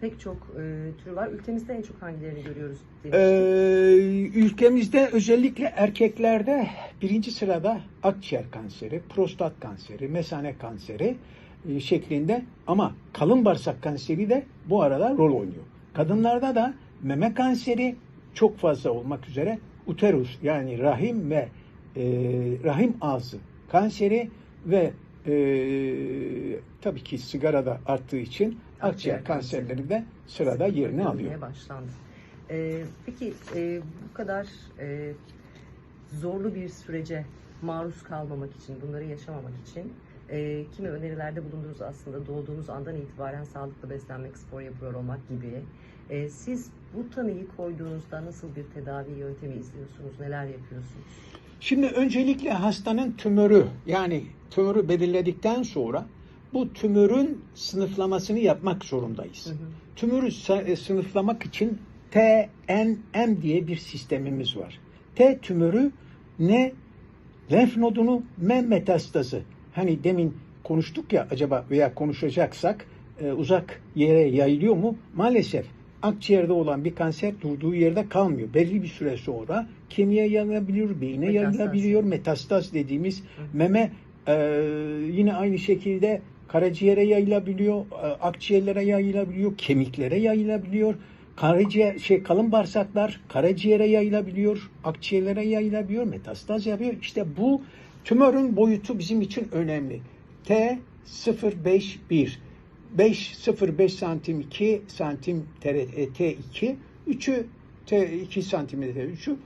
Pek çok e, türü var. Ülkemizde en çok hangilerini görüyoruz? Ee, ülkemizde özellikle erkeklerde birinci sırada akciğer kanseri, prostat kanseri, mesane kanseri e, şeklinde ama kalın bağırsak kanseri de bu arada rol oynuyor. Kadınlarda da meme kanseri çok fazla olmak üzere uterus yani rahim ve e, rahim ağzı kanseri ve e, tabii ki sigara da arttığı için akciğer kanserleri de sırada yerini alıyor. Başlandı. E, peki e, bu kadar e, zorlu bir sürece maruz kalmamak için, bunları yaşamamak için e, kimi önerilerde bulundunuz aslında doğduğunuz andan itibaren sağlıklı beslenmek, spor yapıyor olmak gibi. E, siz bu tanıyı koyduğunuzda nasıl bir tedavi yöntemi izliyorsunuz, neler yapıyorsunuz? Şimdi öncelikle hastanın tümörü yani tümörü belirledikten sonra bu tümörün sınıflamasını yapmak zorundayız. Hı hı. Tümörü e, sınıflamak için TNM diye bir sistemimiz var. T tümörü ne lenf nodunu M metastazı. Hani demin konuştuk ya acaba veya konuşacaksak e, uzak yere yayılıyor mu? Maalesef akciğerde olan bir kanser durduğu yerde kalmıyor. Belli bir süre sonra kemiğe yayılabiliyor, beyine Metastaz. yayılabiliyor. Metastaz dediğimiz meme e, yine aynı şekilde karaciğere yayılabiliyor, e, akciğerlere yayılabiliyor, kemiklere yayılabiliyor. Karaciğer şey kalın bağırsaklar karaciğere yayılabiliyor, akciğerlere yayılabiliyor, metastaz yapıyor. İşte bu tümörün boyutu bizim için önemli. T 051 5 santim 2 santim T2 3'ü T2 santimetre 3'ü